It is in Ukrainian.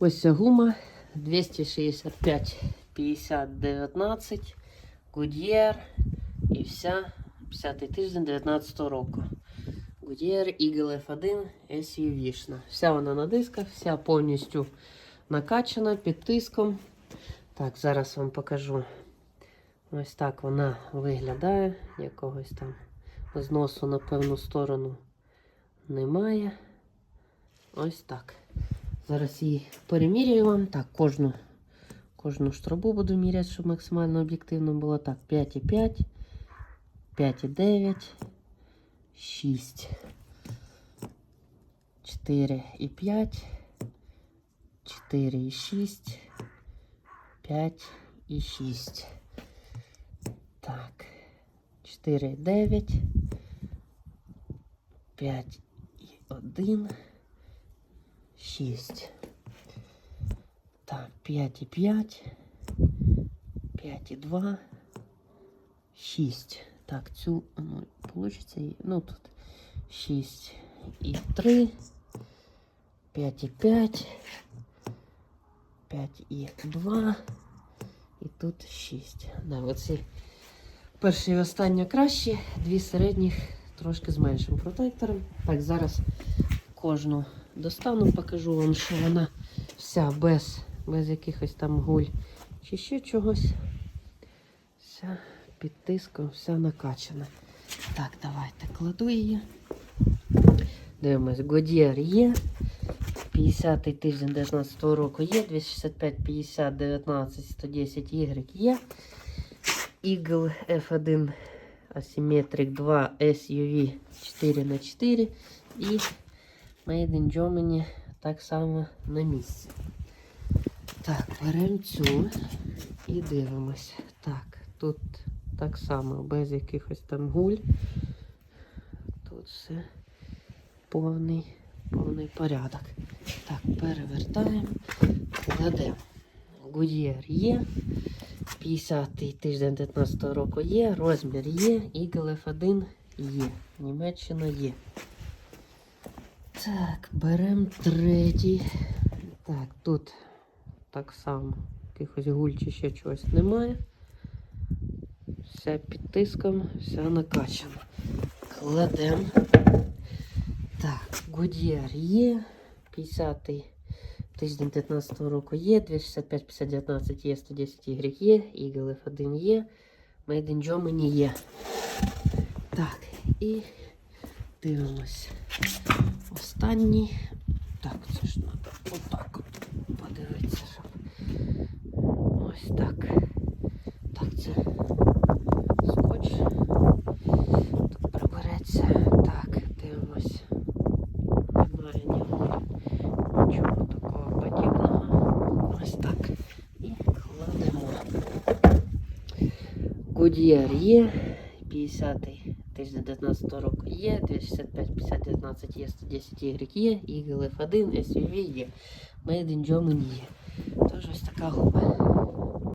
Ось ця гума 265 50 19 Goodyear і вся 50 тиждень 19 року. Goodyear Eagle F1 SUV-шна. Вся вона на дисках, вся повністю накачана під тиском. Так, зараз вам покажу. Ось так вона виглядає. Якогось там зносу на певну сторону немає. Ось так. Зараз її перемірюю вам. Так, кожну, кожну штрабу буду міряти, щоб максимально об'єктивно було. Так, 5,5, 5,9, 6, 4,5, 4,6, 5,6. Так, 4,9, 5,1, 6. Так, 5,5, 5,2, 6. Так, цю, ну, получится, ну, тут 6 і 3, 5,5, 5,2 і тут 6. Да, оці перші і остання кращі, дві середніх трошки з меншим протектором. Так, зараз кожну достану, покажу вам, що вона вся без, без якихось там гуль чи ще чогось. Вся під тиском, вся накачана. Так, давайте кладу її. Дивимось, Годєр є. 50-й тиждень 19 року є, 265, 50, 19, 110 Y є. Eagle F1 Asymmetric 2 SUV 4х4 і Made in Germany так само на місці. Так, беремо цю і дивимося. Так, тут так само, без якихось там гуль. Тут все повний, повний порядок. Так, перевертаємо, кладемо. Гудєр є. 50-й тиждень 19 року є, розмір є, Eagle F1 є. Німеччина є. Так, беремо третій. Так, тут так само. Якихось гуль чи ще чогось немає. Вся під тиском, вся накачана. Кладемо. Так, Goodyear є. 50-й тиждень 19 року є. 265 50 19 є, 110 Y є, Eagle F1 є. Made in Germany є. Так, і дивимось. Останній. Так, це ж треба отак от подивитися, щоб. Ось так. Так, це скотч. Тут прибереться. Так, дивимось. Немає ніякого нічого такого подібного. Ось так. І кладемо. Goodyear є. 50-й тиждень 19 року є, 265 50 19 є, 110 Y є, Eagle F1, SUV є, Made in Germany є. Тож ось така губа.